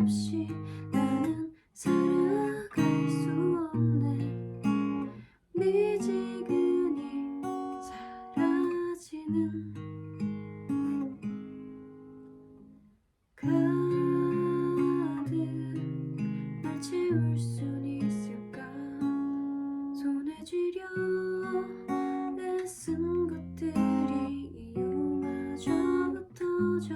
없이 나는 살아갈 수 없네. 미지근히 사라지는 가득 날 채울 순 있을까? 손에 쥐려 내 쓴 것들이 이용마저 흩어져